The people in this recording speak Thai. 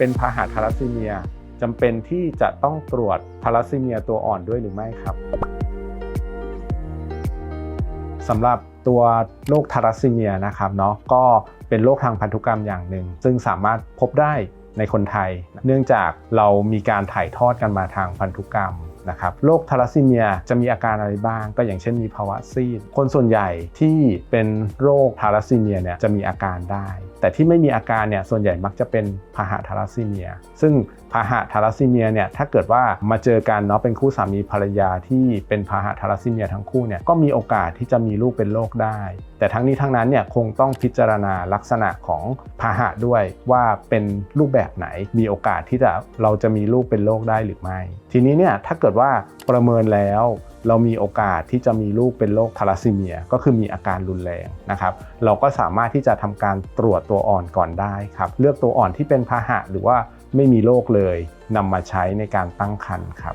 เป็นพาหะทาลัสซีเมียจำเป็นที่จะต้องตรวจทาลัสซีเมียตัวอ่อนด้วยหรือไม่ครับสำหรับตัวโรคทาลัสซีเมียนะครับเนาะก็เป็นโรคทางพันธุกรรมอย่างหนึ่ง ซึ่งสามารถพบได้ในคนไทย เนื่องจากเรามีการถ่ายทอดกันมาทางพันธุกรรมนะครับโรคทาลัสซีเมียจะมีอาการอะไรบ้าง ก็อย่างเช่นมีภาวะซีดคนส่วนใหญ่ที่เป็นโรคทาลัสซีเมียเนี่ยจะมีอาการได้ แต่ที่ไม่มีอาการเนี่ยส่วนใหญ่มักจะเป็นพาหะทาลัสซีเมีย ซึ่งพาหะทาลัสซีเมียเนี่ยถ้าเกิดว่ามาเจอกันเนาะเป็นคู่สามีภรรยาที่เป็นพาหะทาลัสซีเมียทั้งคู่เนี่ยก็มีโอกาสที่จะมีลูกเป็นโรคได้ แต่ทั้งนี้ทั้งนั้นเนี่ยคงต้องพิจารณาลักษณะของพาหะด้วยว่าเป็นรูปแบบไหนมีโอกาสที่จะเราจะมีลูกเป็นโรคได้หรือไม่ ทีนี้เนี่ยถ้าเกิดว่าประเมินแล้ว เรามีโอกาสที่จะมีลูกเป็นโรคทาลัสซีเมีย ก็คือมีอาการรุนแรงนะครับ เราก็สามารถที่จะทำการตรวจตัวอ่อนก่อนได้ครับ เลือกตัวอ่อนที่เป็นพาหะหรือว่าไม่มีโรคเลยนำมาใช้ในการตั้งครรภ์ครับ